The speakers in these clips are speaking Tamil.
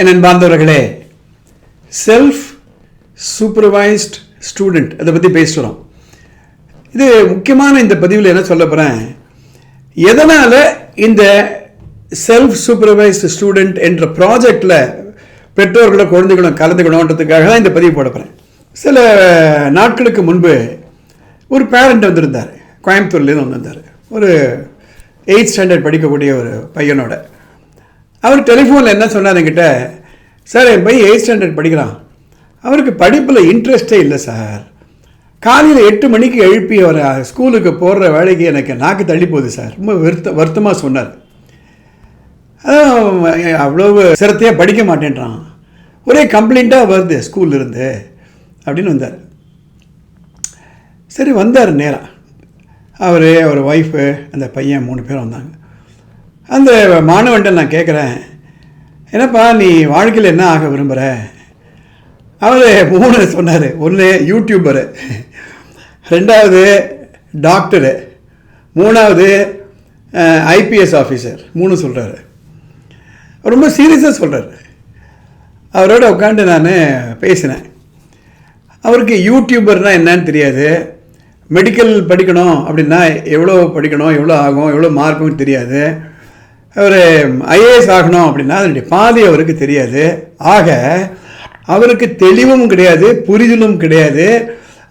என் அன்பார்ந்தவர்களே செல்ஃப் சூப்பர்வைஸ்ட் ஸ்டூடெண்ட் அதை பற்றி பேசுகிறோம் இது முக்கியமான இந்த பதிவில் என்ன சொல்ல போகிறேன் எதனால் இந்த செல்ஃப் சூப்பர்வைஸ்டு ஸ்டூடெண்ட் என்ற ப்ராஜெக்டில் பெற்றோர்களும் குழந்தைகளும் கலந்துக்கணுன்றதுக்காக தான் இந்த பதிவு போட போகிறேன் சில நாட்களுக்கு முன்பு ஒரு பேரண்ட் வந்திருந்தார். கோயம்புத்தூர்லேருந்து வந்திருந்தார். ஒரு எயித் ஸ்டாண்டர்ட் படிக்கக்கூடிய ஒரு பையனோட. அவர் டெலிஃபோனில் என்ன சொன்னார் என்கிட்ட? சார் என் பையன் எயிட் ஸ்டாண்டர்ட் படிக்கிறான். அவருக்கு படிப்பில் இன்ட்ரெஸ்டே இல்லை சார். காலையில் எட்டு மணிக்கு எழுப்பி அவர் ஸ்கூலுக்கு போடுற வேலைக்கு எனக்கு நாக்கு தள்ளி போகுது சார். ரொம்ப வருத்த வருத்தமாக சொன்னார். அதான் அவ்வளவு சிரத்தையாக படிக்க மாட்டேன்றான். ஒரே கம்ப்ளைண்ட்டாக வருது ஸ்கூல்லேருந்து அப்படின்னு வந்தார். சரி வந்தார் நேராக அவர் அவர் ஒய்ஃபு அந்த பையன் மூணு பேர் வந்தாங்க. அந்த மாணவன்ட்ட நான் கேட்குறேன் என்னப்பா நீ வாழ்க்கையில் என்ன ஆக விரும்புகிற அவர் மூணு சொன்னார். ஒன்று யூடியூபரு ரெண்டாவது டாக்டரு மூணாவது ஐபிஎஸ் ஆஃபீஸர் மூணு சொல்கிறாரு ரொம்ப சீரியஸாக சொல்கிறாரு அவரோட உட்காந்து நான் பேசினேன். அவருக்கு யூடியூபர்னால் என்னன்னு தெரியாது. மெடிக்கல் படிக்கணும் அப்படின்னா எவ்வளோ படிக்கணும் எவ்வளோ ஆகும் எவ்வளோ மார்க்கும் தெரியாது. அவர் ஐஏஎஸ் ஆகணும் அப்படின்னா அதனுடைய பாதி அவருக்கு தெரியாது. ஆக அவருக்கு தெளிவும் கிடையாது புரிதலும் கிடையாது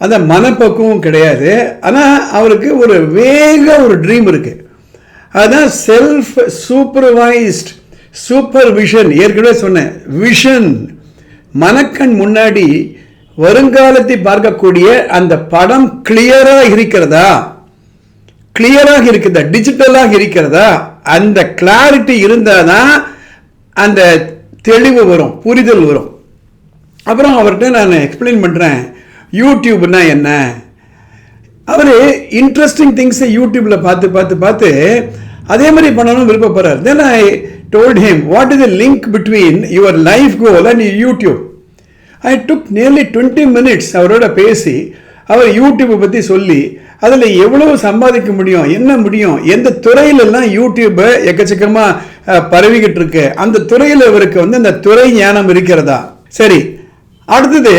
அந்த மனப்பக்குவம் கிடையாது. ஆனால் அவருக்கு ஒரு வேக ஒரு ட்ரீம் இருக்குது அதுதான் செல்ஃப் சூப்பர்வைஸ்ட் சூப்பர் விஷன் ஏற்கனவே சொன்னேன் விஷன் மனக்கண் முன்னாடி வருங்காலத்தை பார்க்கக்கூடிய அந்த படம் கிளியராக இருக்கிறதா? கிளியராக இருக்கிறதா டிஜிட்டலாக இருக்கிறதா? அந்த கிளாரிட்டி இருந்தால் தான் அந்த தெளிவு வரும் புரிதல் வரும். அப்புறம் அவர்கிட்ட நான் எக்ஸ்பிளைன் பண்ணுறேன் யூடியூப்னா என்ன? அவர் இன்ட்ரெஸ்டிங் திங்ஸை யூடியூப்பில் பார்த்து பார்த்து பார்த்து அதே மாதிரி பண்ணணும் விருப்பப்படுறார். Then I told him what is the link between your life goal and YouTube I took nearly twenty minutes அவரோட பேசி அவர் யூடியூப்பை பற்றி சொல்லி அதில் எவ்வளவு சம்பாதிக்க முடியும் என்ன முடியும் எந்த துறையிலெல்லாம் யூடியூப்பை எக்கச்சக்கமாக பரவிக்கிட்டு இருக்கு அந்த துறையில் இவருக்கு வந்து அந்த துறை ஞானம் இருக்கிறதா? சரி அடுத்தது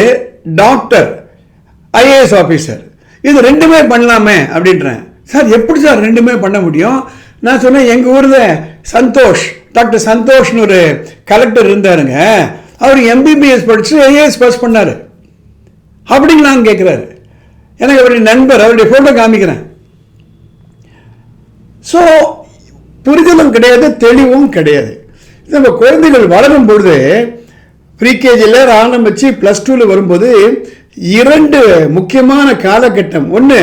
டாக்டர் ஐஏஎஸ் ஆஃபீஸர் இது ரெண்டுமே பண்ணலாமே அப்படின்றேன். சார் எப்படி சார் ரெண்டுமே பண்ண முடியும்? நான் சொன்னேன் எங்கள் ஊரில் சந்தோஷ் டாக்டர் சந்தோஷ்னு ஒரு கலெக்டர் இருந்தாருங்க. அவர் எம்பிபிஎஸ் படித்து ஐஏஎஸ் பாஸ் பண்ணார். அப்படிங்களான்னு கேட்குறாரு எனக்கு அவருடைய நண்பர் அவருடைய ஃபோட்டோ காமிக்கிறேன். ஸோ புரிதலும் கிடையாது தெளிவும் கிடையாது. நம்ம குழந்தைகள் வளரும் பொழுது ப்ரீகேஜியில் ஆரம்பித்து ப்ளஸ் டூவில் வரும்போது இரண்டு முக்கியமான காலகட்டம். ஒன்று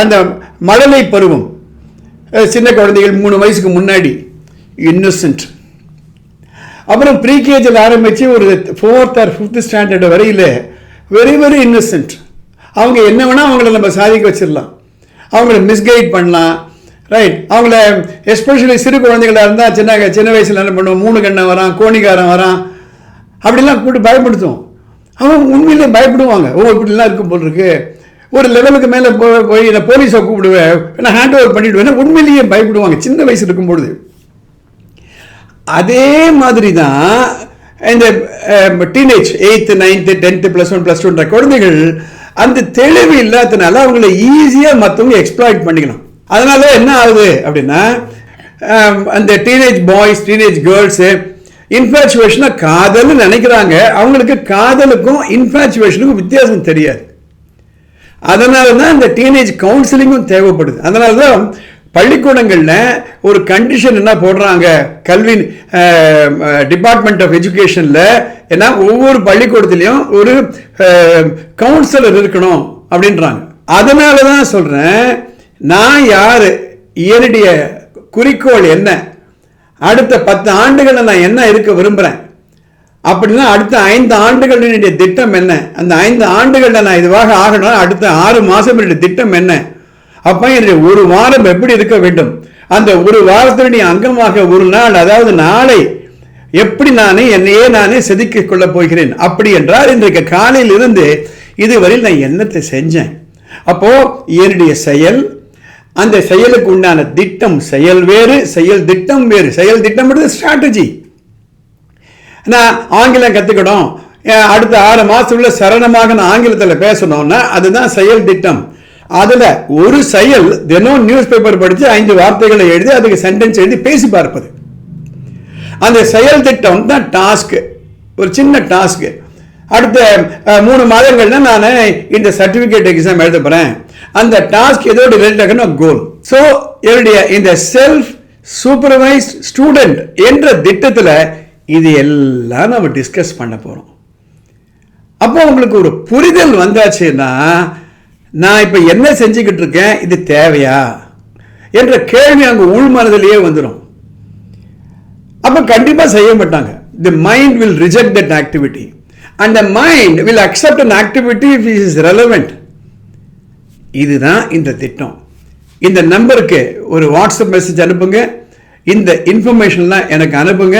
அந்த மழலை பருவம். சின்ன குழந்தைகள் மூணு வயசுக்கு முன்னாடி இன்னசென்ட் அப்புறம் ப்ரீகேஜில் ஆரம்பித்து ஒரு ஃபோர்த் ஆர் ஃபிஃப்த் ஸ்டாண்டர்டு வரையில் வெரி வெரி இன்னசென்ட் அவங்க என்ன வேணால் அவங்கள நம்ம சாதிக்க வச்சிடலாம். அவங்கள மிஸ்கைட் பண்ணலாம். ரைட் அவங்கள எஸ்பெஷலி சிறு குழந்தைகளாக இருந்தால் சின்ன சின்ன வயசில் என்ன பண்ணுவோம்? மூணு கண்ணை வரான் கோணிக்காரன் வரான். அப்படிலாம் கூப்பிட்டு பயப்படுத்துவோம். அவங்க உண்மையிலே பயப்படுவாங்க. ஓ இப்படிலாம் இருக்கும் போல் இருக்கு. ஒரு லெவலுக்கு மேலே போய் போய் நான் போலீஸை கூப்பிடுவேன் நான் ஹேண்ட் ஓவர் பண்ணிவிடுவேன் உண்மையிலேயே பயப்படுவாங்க. சின்ன வயசு இருக்கும்பொழுது. அதே மாதிரி தான் இந்த teenage eighth ninth tenth plus one plus டூன்ற குழந்தைகள் அந்த தெளிவு இல்லாததுனால அவங்கள ஈஸியாக மற்றவங்க எக்ஸ்ப்ளாய்ட் பண்ணிக்கணும். அதனால என்ன ஆகுது அப்படின்னா அந்த டீனேஜ் பாய்ஸ் டீனேஜ் கேர்ள்ஸு இன்ஃபேச்சுவேஷனாக காதல்னு நினைக்கிறாங்க. அவங்களுக்கு காதலுக்கும் இன்ஃபேச்சுவேஷனுக்கும் வித்தியாசம் தெரியாது. அதனால தான் இந்த டீனேஜ் கவுன்சிலிங்கும் தேவைப்படுது. அதனால தான் பள்ளிக்கூடங்களில் ஒரு கண்டிஷன் என்ன போடுறாங்க? கல்வி டிபார்ட்மெண்ட் ஆஃப் எஜுகேஷனில் ஏன்னா ஒவ்வொரு பள்ளிக்கூடத்துலேயும் ஒரு கவுன்சிலர் இருக்கணும் அப்படின்றாங்க. அதனால தான் சொல்கிறேன் நான் யார்? என்னுடைய குறிக்கோள் என்ன? அடுத்த பத்து ஆண்டுகளில் நான் என்ன இருக்க விரும்புகிறேன் அப்படின்னா அடுத்த ஐந்து ஆண்டுகளினுடைய திட்டம் என்ன? அந்த ஐந்து ஆண்டுகளில் நான் இதுவாக ஆகணும் அடுத்த ஆறு மாதம் என்னுடைய திட்டம் என்ன? அப்போ என்னுடைய ஒரு வாரம் எப்படி இருக்க வேண்டும்? அந்த ஒரு வாரத்தினுடைய அங்கமாக ஒரு நாள் அதாவது நாளை எப்படி நானே என்னையே நானே செதுக்கிக் கொள்ளப் போகிறேன்? அப்படி என்றால் இன்றைக்கு காலையில் இருந்து இதுவரையில் நான் என்னத்தை செஞ்சேன்? அப்போ என்னுடைய செயல் அந்த செயலுக்கு உண்டான திட்டம் செயல் வேறு செயல் திட்டம் வேறு. செயல் திட்டம் ஸ்ட்ராட்டஜி நான் ஆங்கிலம் கற்றுக்கணும் அடுத்த ஆறு மாதத்துக்குள்ள சரணமாக நான் ஆங்கிலத்தில் பேசணும்னா அதுதான் செயல் திட்டம். அதில் ஒரு செயல் தினம் நியூஸ் பேப்பர் படித்து ஐந்து வார்த்தைகளை எழுதி அதுக்கு சென்டென்ஸ் எழுதி பேசி பார்ப்பது. அந்த செயல் திட்டம் தான் டாஸ்க் ஒரு சின்ன டாஸ்க் அடுத்த மூணு மாதங்கள்ல நான் இந்த சர்டிஃபிகேட் எக்ஸாம் எழுத போறேன். அந்த டாஸ்க் எதோட ரிலேட்டட் கோல் ஸோ என்னுடைய இந்த செல்ஃப் சூப்பர்வைஸ்ட் ஸ்டூடெண்ட் என்ற திட்டத்தில் இது எல்லாம் நம்ம டிஸ்கஸ் பண்ண போகிறோம் அப்போ உங்களுக்கு ஒரு புரிதல் வந்தாச்சுன்னா நான் இப்போ என்ன செஞ்சுக்கிட்டு இருக்கேன்? இது தேவையா? என்ற கேள்வி அங்கே உள்மனதிலேயே வந்துடும் அப்போ கண்டிப்பாக செய்ய மாட்டாங்க. The mind will reject that activity and the mind will accept an activity if is relevant இதுதான் இந்த திட்டம். இந்த நம்பருக்கு ஒரு வாட்ஸ்அப் மெசேஜ் அனுப்புங்க. இந்த இன்ஃபர்மேஷன்லாம் எனக்கு அனுப்புங்க.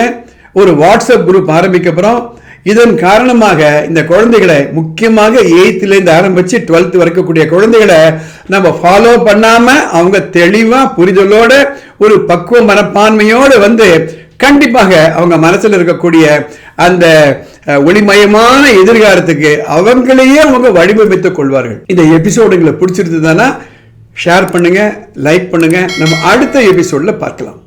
ஒரு வாட்ஸ்அப் குரூப் ஆரம்பிக்கப்புறம் இதன் காரணமாக இந்த குழந்தைகளை முக்கியமாக எயித்துலேருந்து ஆரம்பித்து டுவெல்த் வரைக்கக்கூடிய குழந்தைகளை நம்ம ஃபாலோ பண்ணாமல் அவங்க தெளிவாக புரிதலோட ஒரு பக்குவ மனப்பான்மையோடு வந்து கண்டிப்பாக அவங்க மனசில் இருக்கக்கூடிய அந்த ஒளிமயமான எதிர்காலத்துக்கு அவங்களையே அவங்க வடிவமைத்துக் கொள்வார்கள். இந்த எபிசோடுங்களை பிடிச்சிருந்ததுன்னா ஷேர் பண்ணுங்கள் லைக் பண்ணுங்கள் நம்ம அடுத்த எபிசோடில் பார்க்கலாம்.